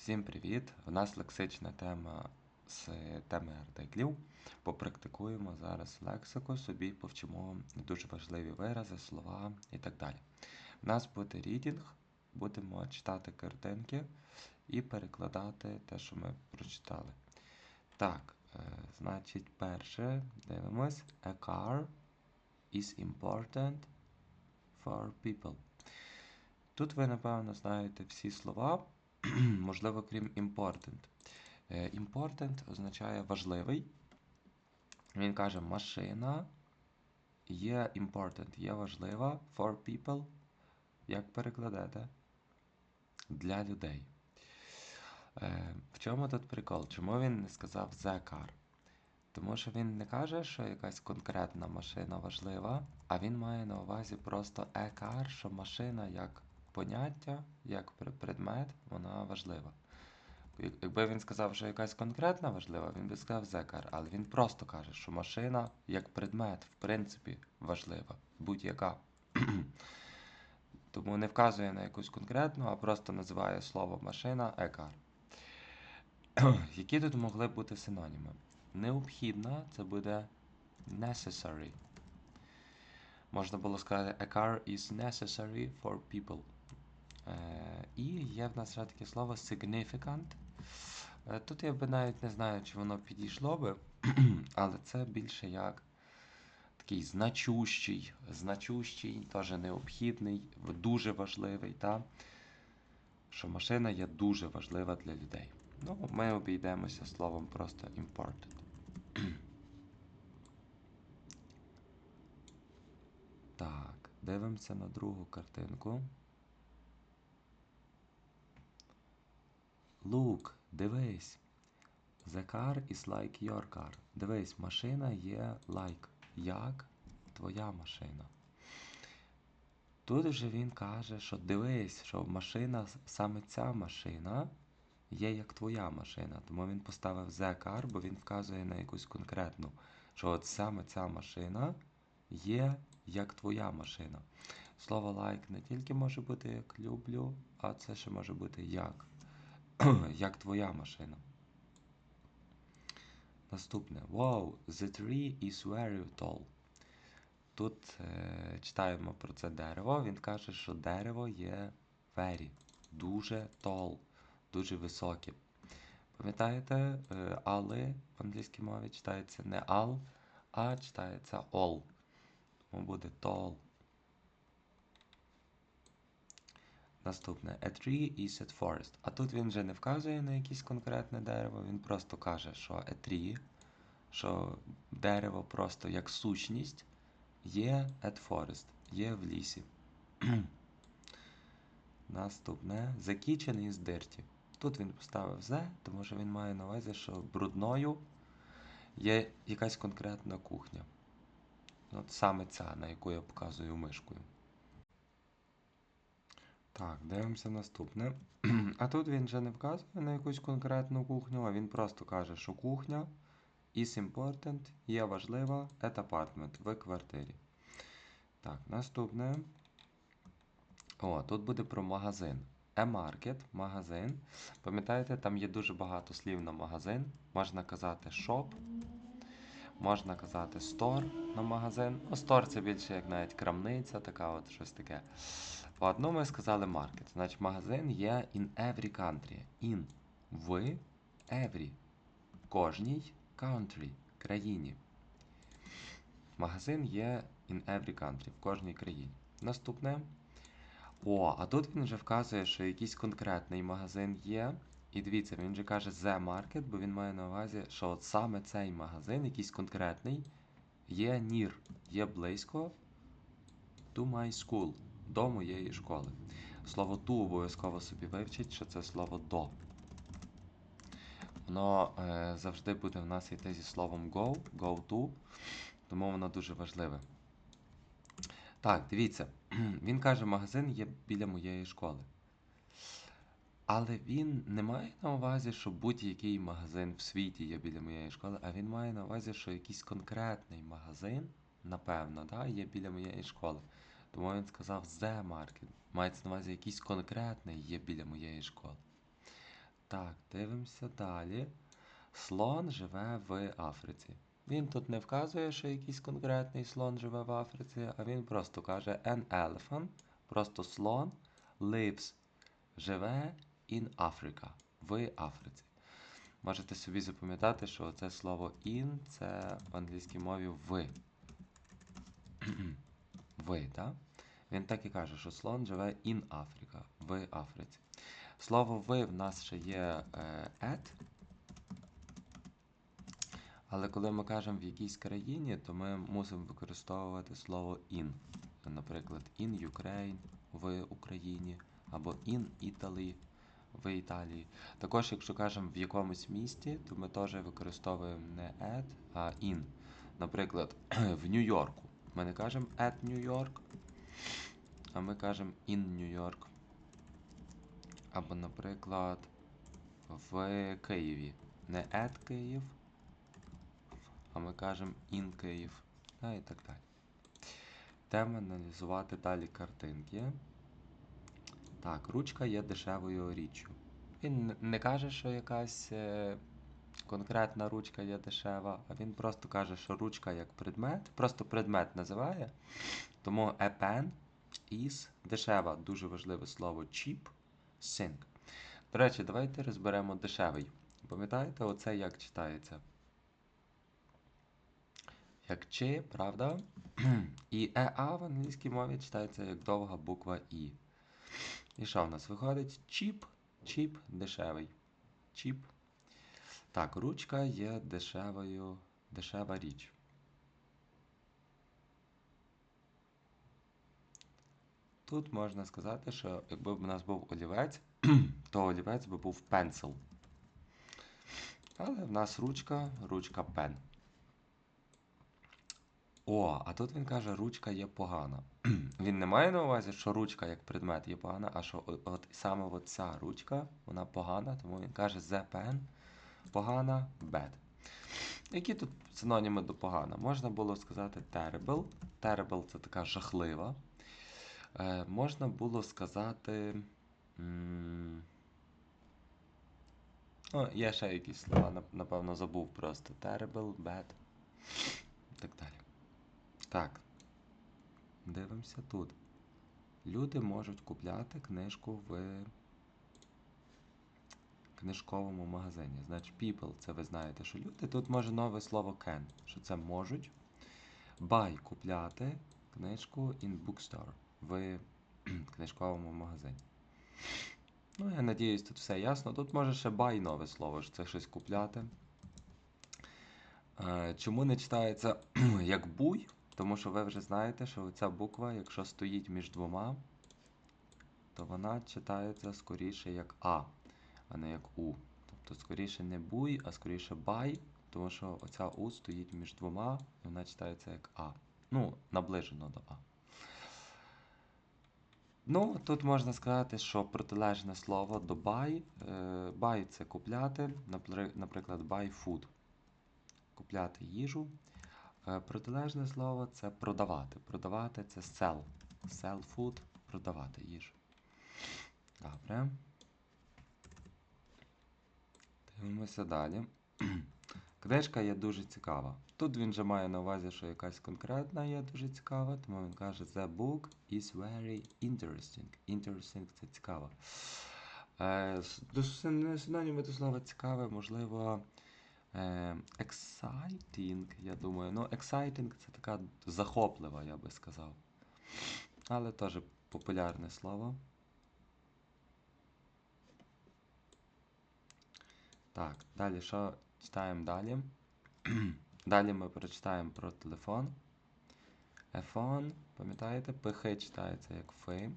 Всім привіт! У нас лексична тема з теми артиклів. Попрактикуємо зараз лексику, собі повчимо дуже важливі вирази, слова і так далі. У нас буде рідінг, будемо читати картинки і перекладати те, що ми прочитали. Так, е, значить, перше дивимось. A car is important for people. Тут ви, напевно, знаєте всі слова, можливо, крім important. Е, Important означає важливий. Він каже, машина є important, є важлива for people. Як перекладете? Для людей. Е, В чому тут прикол? Чому він не сказав the car? Тому що він не каже, що якась конкретна машина важлива, а він має на увазі просто a car, що машина як поняття, як предмет, вона важлива. Якби він сказав, що якась конкретна важлива, він би сказав car, але він просто каже, що машина як предмет, в принципі, важлива, будь-яка. Тому не вказує на якусь конкретну, а просто називає слово машина car. Які тут могли бути синоніми? Необхідна це буде necessary. Можна було сказати a car is necessary for people. Е, і є в нас ще таке слово significant. Е, тут я би навіть не знаю, чи воно підійшло би, але це більше як такий значущий, значущий, теж необхідний, дуже важливий, та? що машина є дуже важлива для людей. Ну, ми обійдемося словом просто important. Так, дивимося на другу картинку. Look, дивись. The car is like your car. Дивись, машина є like, як твоя машина. Тут вже він каже, що дивись, що машина, саме ця машина є як твоя машина. Тому він поставив the car, бо він вказує на якусь конкретну, що от саме ця машина є як твоя машина. Слово like не тільки може бути як люблю, а це ще може бути як. як твоя машина. Наступне. Wow, the tree is very tall. Тут е, читаємо про це дерево. Він каже, що дерево є very, дуже tall, дуже високе. Пам'ятаєте, е, але в англійській мові читається не all, а читається all. Тому буде tall. Наступне. A tree is at forest. А тут він вже не вказує на якесь конкретне дерево, він просто каже, що a tree, що дерево просто як сущність є at forest, є в лісі. Наступне. The kitchen is dirty. Тут він поставив the, тому що він має на увазі, що брудною є якась конкретна кухня. От саме ця, на яку я показую мишкою. Так, дивимося наступне. А тут він вже не вказує на якусь конкретну кухню, а він просто каже, що кухня is important, є важлива at apartment в квартирі. Так, наступне. О, тут буде про магазин. A market, магазин. Пам'ятаєте, там є дуже багато слів на магазин. Можна казати shop, можна казати store на магазин. Ну, store це більше як навіть крамниця, така от щось таке. По одному ми сказали market. Значить, магазин є in every country. In в every. В Кожній country. Країні. Магазин є in every country, в кожній країні. Наступне. О, а тут він вже вказує, що якийсь конкретний магазин є. І дивіться, він вже каже the market, бо він має на увазі, що от саме цей магазин, якийсь конкретний, є near, є близько to my school, до моєї школи. Слово to обов'язково собі вивчить, що це слово до. Воно е, завжди буде в нас йти зі словом go, go to, тому воно дуже важливе. Так, дивіться, він каже, магазин є біля моєї школи. Але він не має на увазі, що будь-який магазин в світі є біля моєї школи, а він має на увазі, що якийсь конкретний магазин, напевно, да, є біля моєї школи. Тому він сказав The Market. Мається на увазі якийсь конкретний є біля моєї школи. Так, дивимося далі. Слон живе в Африці. Він тут не вказує, що якийсь конкретний слон живе в Африці, а він просто каже an elephant, просто слон lives, живе in Africa, в Африці. Можете собі запам'ятати, що це слово in це в англійській мові в. ви, так? Він так і каже, що слон живе in Africa, в Африці. Слово ви в нас ще є е, at. Але коли ми кажемо в якійсь країні, то ми мусимо використовувати слово in. Наприклад, in Ukraine в Україні або in Italy в Італії. Також, якщо кажемо в якомусь місті, то ми теж використовуємо не at, а in. Наприклад, в Нью-Йорку. Ми не кажемо at New York, а ми кажемо in New York. Або, наприклад, в Києві. Не at Київ, а ми кажемо in Київ. Ну і так далі. Йдемо аналізувати далі картинки. Так, ручка є дешевою річчю. Він не каже, що якась е, конкретна ручка є дешева, а він просто каже, що ручка як предмет, просто предмет називає. Тому a pen is дешева, дуже важливе слово cheap, sing. До речі, давайте розберемо дешевий. Пам'ятаєте, оце як читається? Як чи, правда? І еа в англійській мові читається як довга буква І. І що в нас виходить? Чіп, чіп дешевий. Чіп. Так, ручка є дешевою, дешева річ. Тут можна сказати, що якби в нас був олівець, то олівець би був пенсил. Але в нас ручка, ручка пен. О, а тут він каже, ручка є погана. Він не має на увазі, що ручка як предмет є погана, а що от, саме от ця ручка, вона погана, тому він каже the pen погана, bad. Які тут синоніми до погана? Можна було сказати terrible. Terrible це така жахлива. Е, Можна було сказати. М о, є ще якісь слова, напевно, забув просто. Terrible, bad. І так далі. Так. Дивимося тут. Люди можуть купляти книжку в книжковому магазині. Значить, people, це ви знаєте, що люди. Тут може нове слово can, що це можуть. Buy купляти книжку in bookstore в книжковому магазині. Ну, я надіюсь, тут все ясно. Тут може ще buy нове слово, що це щось купляти. Чому не читається як буй? Тому що ви вже знаєте, що ця буква, якщо стоїть між двома, то вона читається скоріше як А, а не як У. Тобто, скоріше не буй, а скоріше бай, тому що оця У стоїть між двома, і вона читається як А. Ну, наближено до А. Ну, тут можна сказати, що протилежне слово до buy. Buy – це купляти, наприклад, buy food. Купляти їжу. Протилежне слово це продавати. Продавати це sell. Sell food, продавати їжу. Добре. Дивимося далі. Книжка є дуже цікава. Тут він же має на увазі, що якась конкретна є дуже цікава, тому він каже: The book is very interesting. Interesting це цікаво. Е, Синоніми до слова цікаве, можливо. Exciting, я думаю. Ну, exciting це така захоплива, я би сказав. Але теж популярне слово. Так, далі що читаємо далі? далі ми прочитаємо про телефон. iPhone, пам'ятаєте, ПХ читається як фи.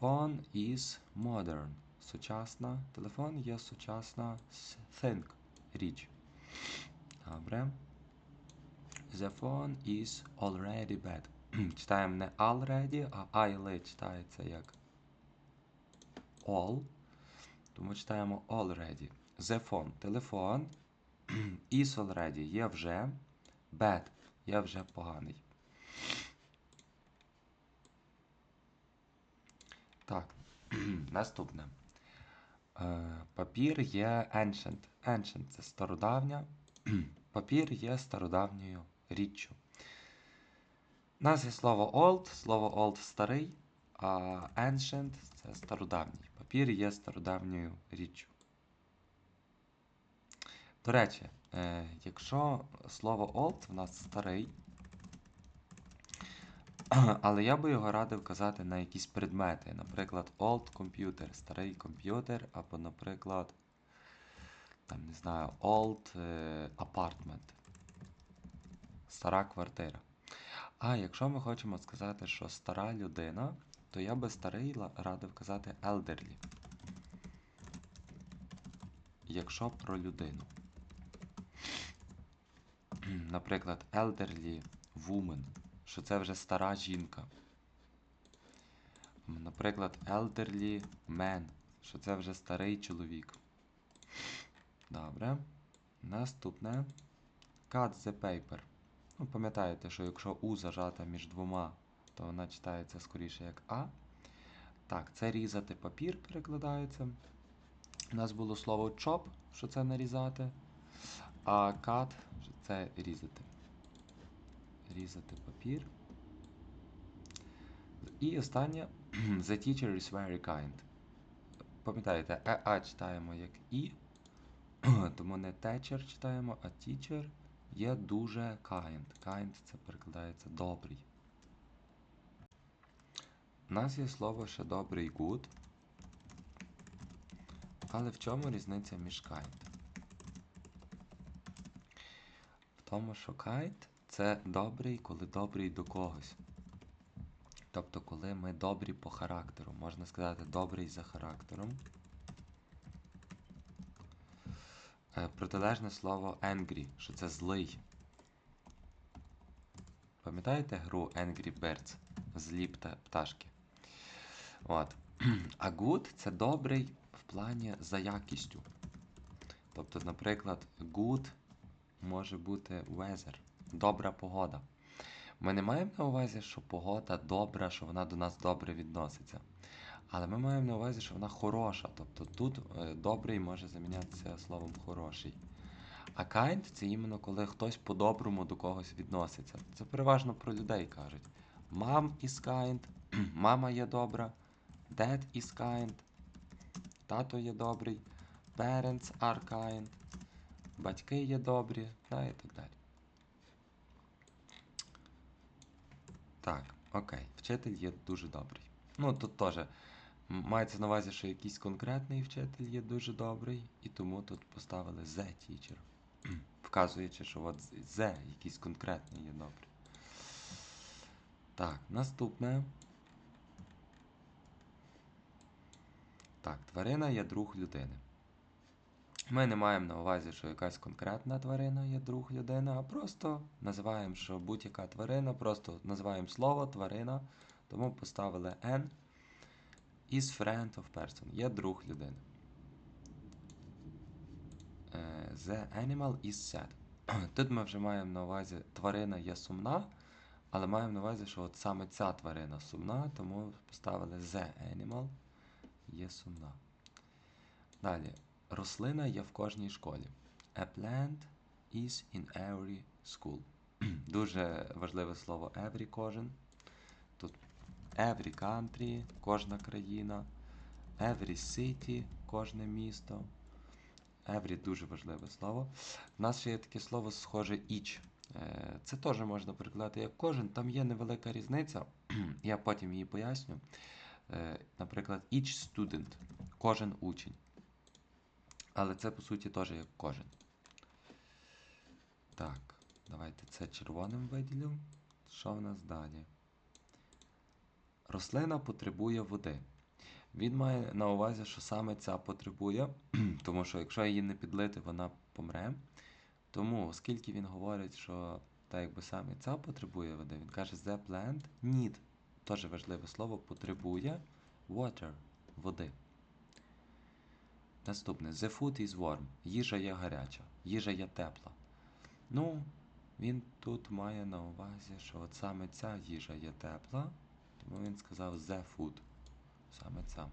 Phone is modern сучасна. Телефон є сучасна thing, річ. Добре. The phone is already bad. Читаємо не already, а I читається як all. Тому читаємо already. The phone. Телефон. Is already є вже. Bad. Є вже поганий. Так. Наступне. Е, Папір є ancient. Ancient це стародавня. Папір є стародавньою річчю. У нас є слово old, слово old старий, а ancient це стародавній. Папір є стародавньою річчю. До речі, е, якщо слово old в нас старий, але я би його радив казати на якісь предмети. Наприклад, old computer, старий комп'ютер, або, наприклад, там, не знаю, old е, apartment, стара квартира. А якщо ми хочемо сказати, що стара людина, то я би старий радив казати elderly. Якщо про людину. Наприклад, elderly woman, що це вже стара жінка. Наприклад, elderly man, що це вже старий чоловік. Добре. Наступне. Cut the paper. Ну, пам'ятаєте, що якщо У зажата між двома, то вона читається скоріше як А. Так, це різати папір перекладається. У нас було слово chop, що це нарізати. А cut що це різати. Різати папір. І останнє The teacher is very kind. Пам'ятаєте, е а читаємо як І, тому не teacher читаємо, а teacher є дуже kind. Kind це перекладається добрий. У нас є слово ще добрий good. Але в чому різниця між kind? В тому, що kind це добрий, коли добрий до когось. Тобто, коли ми добрі по характеру, можна сказати, добрий за характером. Е, Протилежне слово angry, що це злий. Пам'ятаєте гру Angry Birds? Злі пташки. От. А good це добрий в плані за якістю. Тобто, наприклад, good може бути weather, добра погода. Ми не маємо на увазі, що погода добра, що вона до нас добре відноситься. Але ми маємо на увазі, що вона хороша. Тобто тут е, добрий може замінятися словом хороший. А kind це іменно коли хтось по-доброму до когось відноситься. Це переважно про людей кажуть. Mom is kind, мама є добра, dad is kind, тато є добрий, parents are kind, батьки є добрі, да, і так далі. Так, окей, вчитель є дуже добрий. Ну, тут теж мається на увазі, що якийсь конкретний вчитель є дуже добрий, і тому тут поставили the teacher. Вказуючи, що от the якийсь конкретний є добрий. Так, наступне. Так, тварина є друг людини. Ми не маємо на увазі, що якась конкретна тварина є друг людини, а просто називаємо, що будь-яка тварина, просто називаємо слово тварина, тому поставили N. Is friend of person. Є друг людини. Е, The animal is sad. Тут ми вже маємо на увазі тварина є сумна, але маємо на увазі, що от саме ця тварина сумна, тому поставили the animal є сумна. Далі. Рослина є в кожній школі. A plant is in every school. Дуже важливе слово every кожен. Тут every country, кожна країна, every city, кожне місто. Every дуже важливе слово. У нас ще є таке слово схоже each. Е, Це теж можна перекладати як кожен. Там є невелика різниця. Я потім її поясню. Е, Наприклад, each student, кожен учень. Але це по суті теж як кожен. Так, давайте це червоним виділю. Що в нас далі? Рослина потребує води. Він має на увазі, що саме ця потребує, тому що якщо її не підлити, вона помре. Тому, оскільки він говорить, що так якби саме ця потребує води, він каже the plant need. Теж важливе слово потребує water води. Наступне the food is warm. Їжа є гаряча, їжа є тепла. Ну, він тут має на увазі, що от саме ця їжа є тепла, тому він сказав the food. Саме ця.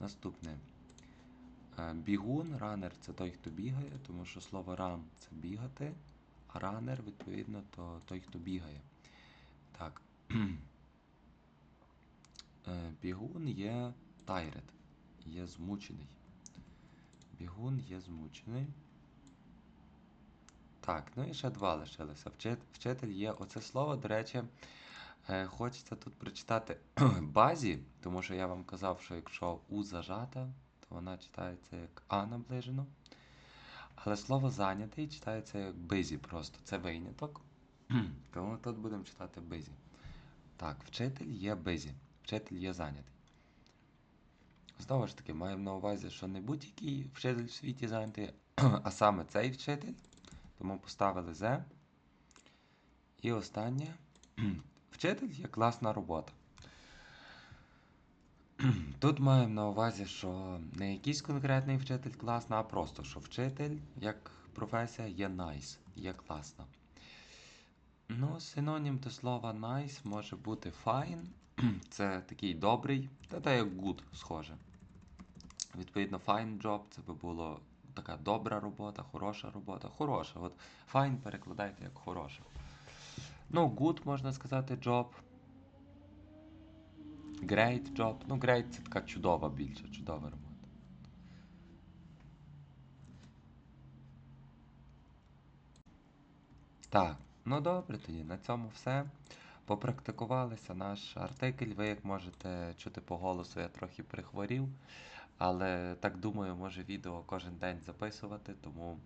Наступне. Е, Бігун, ранер це той, хто бігає, тому що слово ран це бігати, а ранер, відповідно, то той, хто бігає. Так. Е, Бігун є тайрет, є змучений. Бігун є змучений. Так, ну і ще два лишилося. Вчит- Вчитель є оце слово, до речі, е, хочеться тут прочитати базі, тому що я вам казав, що якщо У зажата, то вона читається як А наближено. Але слово зайнятий читається як busy просто. Це виняток. Тому тут будемо читати busy. Так, вчитель є busy. Вчитель є зайнятий. Знову ж таки, маємо на увазі, що не будь-який вчитель в світі зайнятий, а саме цей вчитель. Тому поставили «зе». І останнє. Вчитель є класна робота. Тут маємо на увазі, що не якийсь конкретний вчитель класна, а просто, що вчитель як професія є nice, є класна. Ну, синонім до слова nice може бути fine. Це такий добрий, та та як good схоже. Відповідно, fine job це би було така добра робота, хороша робота. Хороша. От fine перекладайте як хороша. Ну, good можна сказати job. Great job. Ну, great це така чудова більше, чудова робота. Так, ну добре тоді, на цьому все. Попрактикувалися наш артикль. Ви як можете чути по голосу, я трохи прихворів. Але так думаю, може відео кожен день записувати, тому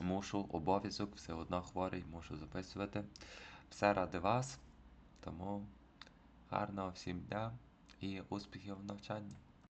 мушу обов'язок, все одно хворий, мушу записувати. Все ради вас. Тому гарного всім дня і успіхів в навчанні.